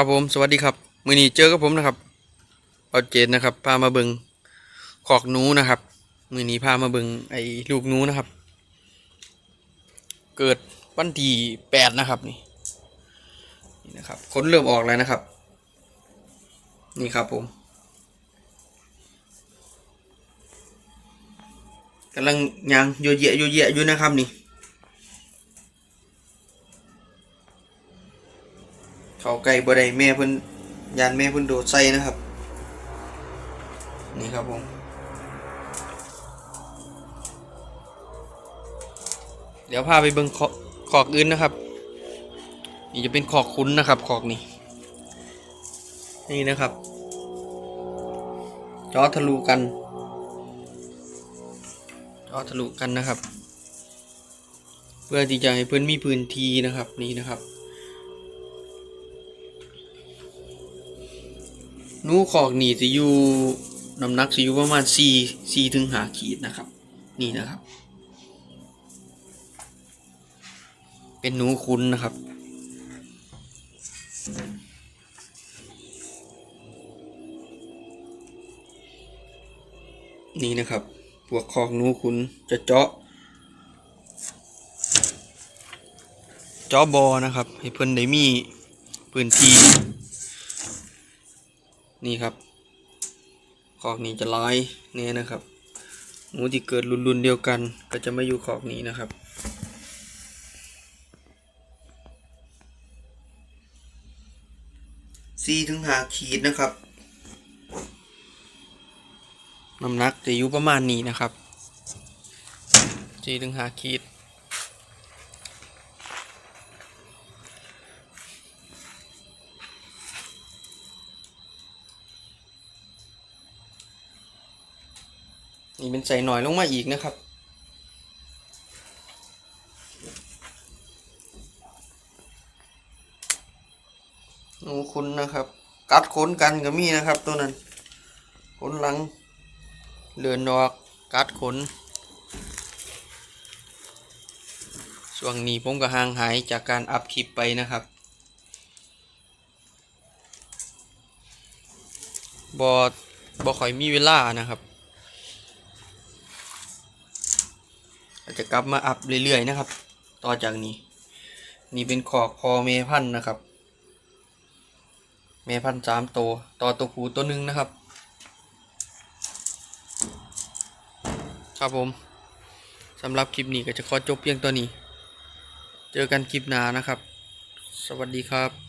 ครับผมสวัสดีครับ มือนี้เจอกับผมนะครับเอาเจนนะครับพามาเบิงขอกนูนะครับ มือนี้พามาเบิงไอ้ลูกนูนะครับ เกิดวันที่แปดนะครับนี่นี่นะครับขนเริ่มออกแล้วนะครับ นี่ครับผมกำลังยางโยเยะโยเยะอยู่นะครับนี่ เขาไก่บ่ได้แม่เพิ่นยานแม่เพิ่นโดดใส่นะครับ นี่ครับผมเดี๋ยวพาไปเบิ่งขอขอกอื่นนะครับ นี่จะเป็นขอกคุ้นนะครับขอกนี่นี่นะครับจอทะลุกันจอทะลุกันนะครับ เพื่อที่จะให้เพื่อนมีพื้นที่นะครับนี่นะครับ นูขอกนี่จะอยู่น้ำหนักจะอยู่ประมาณสี่สี่ถึงหาขีดนะครับ นี่นะครับ เป็นหนูคุ้นนะครับนี่นะครับพวกคอกหนูคุ้นจะเจาะ เจาะบอนะครับ ให้เพิ่นได้มีพื้นที่ นี่ครับขอกนี้จะร้ายเนี่ยนะครับหมูที่เกิดรุ่นๆเดียวกัน ก็จะไม่อยู่ขอกนี้นะครับ สี่ถึงหาขีดนะครับ น้ำหนักจะอยู่ประมาณนี้นะครับสี่ถึงหาขีด นี่เป็นใส่หน่อยลงมาอีกนะครับหนูคุณนะครับ กัดขนกันก็มีนะครับ ตัวนั้น ขนหลังเลือนออก กัดขนช่วงนี้ผมก็ห่างหายจากการอัพคลิปไปนะครับบอบอค่อยมีเวลานะครับ อาจจะกลับมาอัพเรื่อยๆนะครับ ต่อจากนี้ นี่เป็นขอกพอเมพันธ์นะครับ เมพันธ์สามตัว ต่อตัวผูตัวหนึ่งนะครับ ครับผมสำหรับคลิปนี้ก็จะขอจบเพียงตัวนี้ เจอกันคลิปหน้านะครับ สวัสดีครับ